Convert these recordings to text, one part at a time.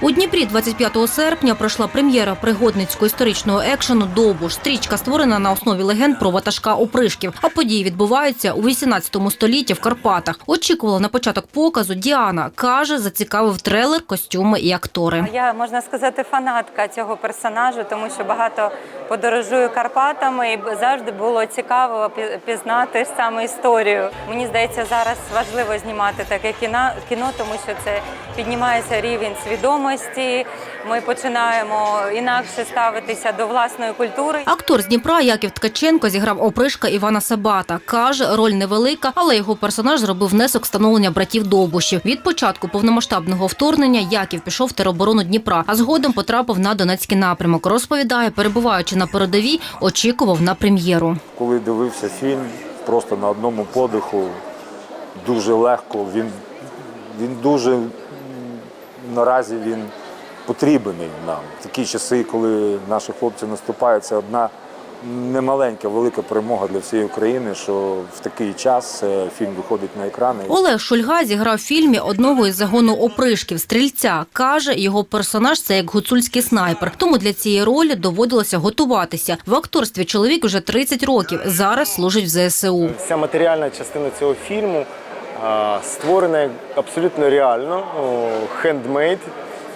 У Дніпрі 25 серпня пройшла прем'єра пригодницького історичного екшену Довбуш. Стрічка створена на основі легенд про ватажка опришків. А події відбуваються у 18 столітті в Карпатах. Очікувала на початок показу Діана. Каже, зацікавив трейлер, костюми і актори. Я можна сказати фанатка цього персонажу, тому що багато подорожую Карпатами і завжди було цікаво пі- пізнати саме історію. Мені здається, зараз важливо знімати таке кіно, тому що це піднімається рівень свідомості. Ми починаємо інакше ставитися до власної культури. Актор з Дніпра Яків Ткаченко зіграв опришка Івана Сабата. Каже, роль невелика, але його персонаж зробив внесок встановлення братів Довбушів. Від початку повномасштабного вторгнення Яків пішов в тероборону Дніпра, а згодом потрапив на Донецький напрямок. Розповідає, перебуваючи на передовій, очікував на прем'єру. Коли дивився фільм, просто на одному подиху, дуже легко. Він, він дуже наразі він потрібний нам. Такі часи, коли наші хлопці наступають, це одна немаленька, велика перемога для всієї України, що в такий час е, фільм виходить на екрани. Олег Шульга зіграв в фільмі одного із загону опришків стрільця. Каже, його персонаж це як гуцульський снайпер. Тому для цієї ролі доводилося готуватися. В акторстві чоловік вже 30 років. Зараз служить в ЗСУ. Вся матеріальна частина цього фільму а, створена абсолютно реально, хендмейд.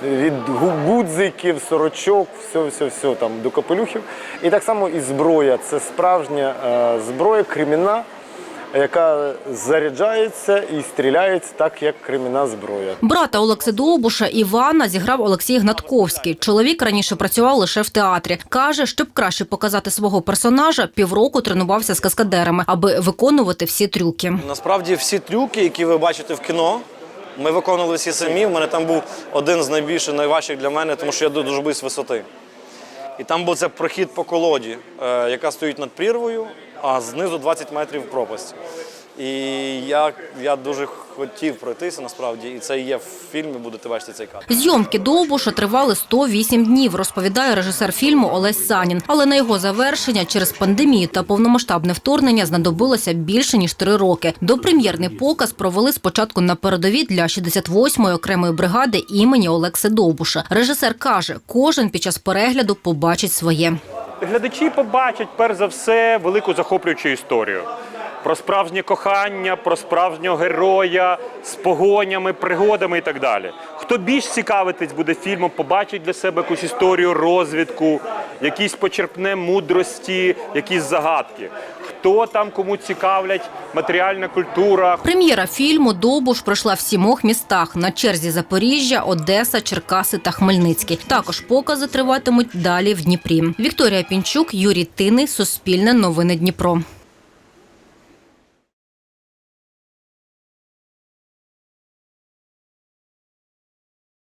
Від гу- гудзиків, сорочок, все, все, все там до капелюхів. І так само і зброя. Це справжня е, зброя, кремінна, яка заряджається і стріляється так, як кремінна зброя. Брата Олекси Довбуша Івана зіграв Олексій Гнатковський. Чоловік раніше працював лише в театрі. Каже, щоб краще показати свого персонажа, півроку тренувався з каскадерами, аби виконувати всі трюки. Насправді всі трюки, які ви бачите в кіно, ми виконували всі самі. У мене там був один з найбільших, найважчих для мене, тому що я дуже боюсь висоти. І там був це прохід по колоді, е, яка стоїть над прірвою, а знизу 20 метрів пропасть. І я, я дуже хотів пройтися насправді, і це є в фільмі, будете бачити цей кадр. Зйомки Довбуша тривали 108 днів, розповідає режисер фільму Олесь Санін. Але на його завершення через пандемію та повномасштабне вторгнення знадобилося більше ніж три роки. Допрем'єрний показ провели спочатку на передовій для 68-ї окремої бригади імені Олекси Довбуша. Режисер каже, кожен під час перегляду побачить своє. Глядачі побачать перш за все велику захоплюючу історію. Про справжнє кохання, про справжнього героя з погонями, пригодами і так далі. Хто більш цікавитись буде фільмом, побачить для себе якусь історію розвідку, якісь почерпне мудрості, якісь загадки. Хто там кому цікавлять матеріальна культура, Прем'єра фільму Добуш пройшла в сімох містах на черзі Запоріжжя, Одеса, Черкаси та Хмельницький. Також покази триватимуть далі в Дніпрі. Вікторія Пінчук, Юрій Тини, Суспільне новини Дніпро.